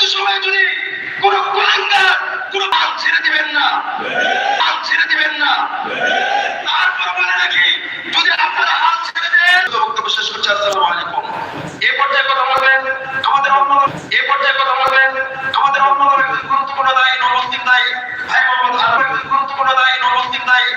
পরবর্তী সময়ে যদি কোন কুলাঙ্গার কোন পাল ছেড়ে দিবেন না পাল ছেড়ে দিবেন না। তারপর বলে রাখি, যদি আপনারা হাল ছেড়ে দেন বক্তব্য শেষ করছি, আসসালামু আলাইকুম। এ পর্যায়ে কথা বলবেন আমাদের অন্য এ পর্যায়ে কথা বলবেন আমাদের অন্য গুরুত্বপূর্ণ দায়ী নমস্তিক দায়ী, ভাই মোহাম্মদ আরবের গুরুত্বপূর্ণ দায়ী নমস্তিক দায়ী।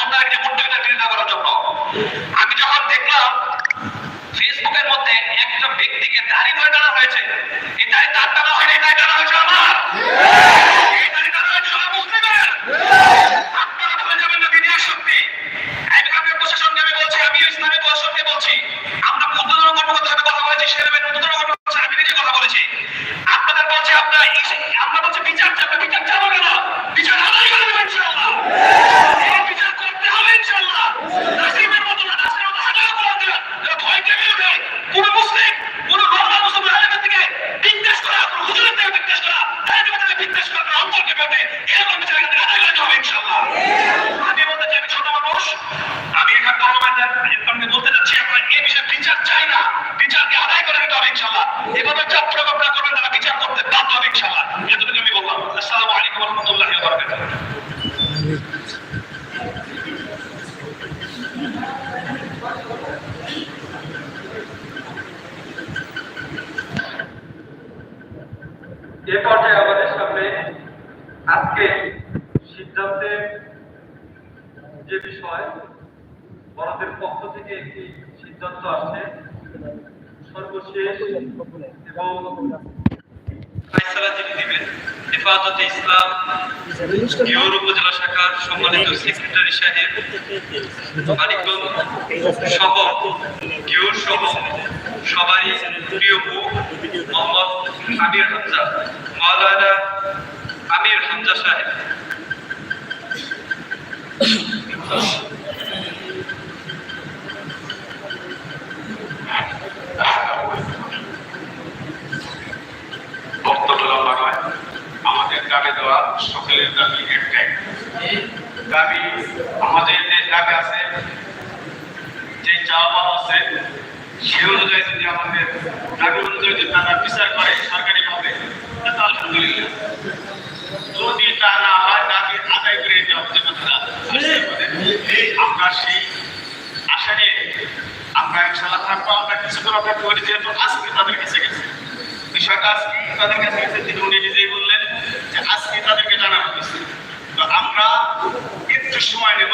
করতে রাসূলের সুন্নাহকে মূর্তি বিরোধিতা করার জন্য। আমি যখন দেখলাম ফেসবুকের মধ্যে একটা ব্যক্তিকে দাড়ি ধরে টানা হয়েছে এই দাড়ি তার টানা হয়নি এই দাড়ি টানা হয়েছে আমার এই দাড়ি টানা হয়েছে সবাই মুসলিমের আপনারা ভুলে যাবেন না বিদেশ শক্তি আইনকামের প্রশাসনকে আমি বলছি আমি ইসলামী প্রশাসনকে বলছি আমরা উদ্বোধন কর্মকর্তার সাথে কথা বলেছি সেরকম উদ্বোধন কর্মকর্তার সাথে আমি নিজে কথা বলেছি আপনাদের বলছি আপনারা এই- আমরা বলছি বিচার চাপে বিচার চাবো কেন বিচার আদায় করে দেবেন ইনশাআল্লাহ এই বিচার করতে হবে ইনশাআল্লাহ নাসিমের মতো না নাসিমের মতো হাজারো কোরআন দেবেন যারা ভয় কেঁপে ওঠে কোন মুসলিম কোন নর্মাল মুসলমান আলেমের থেকে বিদ্বেষ করা কোন হুজুরের থেকে বিদ্বেষ করা তাদের আমি বলতে ছোট মানুষ, আমি এখান বলতে চাচ্ছি আপনার এই বিষয়ে বিচার চাই না। বিচারকে আদায় করে দিতে হবে, ইনশাআল্লাহ। এভাবে চাপ প্রয়োগ না করবেন তারা বিচার করতে বাধ্য হবে ইনশাআল্লাহ এতটুকু আমি বললাম আসসালামু আলাইকুম রহমতুল্লাহি ওয়া বারাকাতুহু এ পর্যায়ে আমাদের সামনে আজকে সিদ্ধান্তের যে বিষয় বড়দের পক্ষ থেকে একটি সিদ্ধান্ত আসছে। সর্বশেষ এবং হেফাজতে ইসলাম গিওর উপজেলা শাখার সম্মানিত সেক্রেটারি সাহেব, মানিকগঞ্জ সহ গিওর সহ সবারই প্রিয় মুখ মোহাম্মদ আমির হামজা, মাওলানা আমির হামজা সাহেব। আমাদের দাবি যে দাবি আছে, যে চাওয়া আছে, সে অনুযায়ী যদি আমাদের দাবি অনুযায়ী বিচার করে সরকারি ভাবে তো আলহামদুলিল্লাহ। যদি তা না হয় দাবি আদায় করে দিতে হবে যে কথাটা আমরা সেই আশা নিয়ে আমরা ইনশাল্লাহ থাকব, আমরা কিছুক্ষণ অপেক্ষা করি যেহেতু আজকে তাদের কাছে গেছে। বিষয়টা আজকে তাদের কাছে গেছে, তিনি উনি নিজেই বললেন যে আজকে তাদেরকে জানানো হয়েছে। তো আমরা একটু সময় নেব।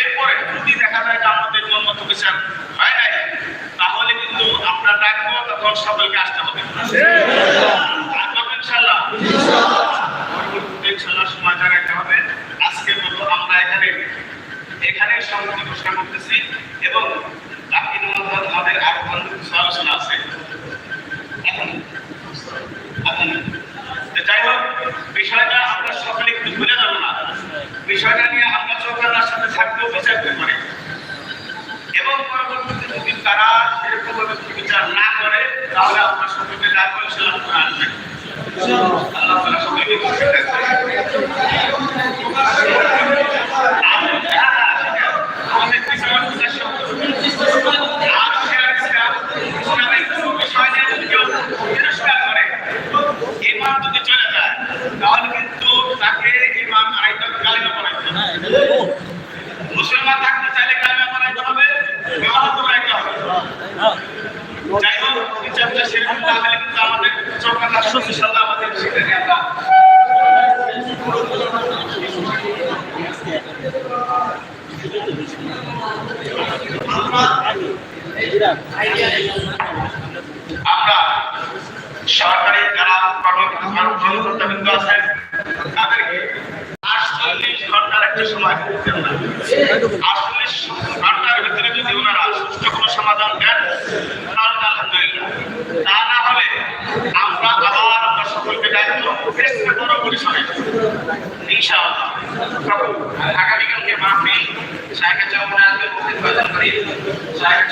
এরপরে যদি দেখা যায় যে আমাদের মন মতো বিচার হয় নাই, তাহলে কিন্তু আমরা ডাকবো, তখন সকলকে আসতে হবে ডাকবো ইনশাল্লাহ পরবর্তীতে ইনশাল্লাহ সময় জানাতে হবে আজকে মতো আমরা এখানে এখানে সমাপ্তি ঘোষণা করতেছি এবং বাকি মধ্যে আমাদের অন্য আলোচনা আছে। যাই হোক, বিষয়টা আমরা সকলে একটু ভুলে যাব না। বিষয়টা নিয়ে আমরা সরকারের সাথে থাকতেও বিচার পারি এবং পরবর্তীতে যদি তারা সেরকম ভাবে বিচার না করে, তাহলে আমরা সকলকে ইনশাল্লাহ করে আসবেন আসলে ঘণ্টার ভিতরে যদি ওনারা সুষ্ঠু কোনো সমাধান দেন, তাহলে তা না হলে আমরা আবার আমরা সকলকে দায়িত্ব দেশকে বড় পরিসরে ইনশাআল্লাহ। আগামীকালকে মাহফিল সাহেবের চরমায় আসবে মুক্তির প্রয়োজন করি সাহেবের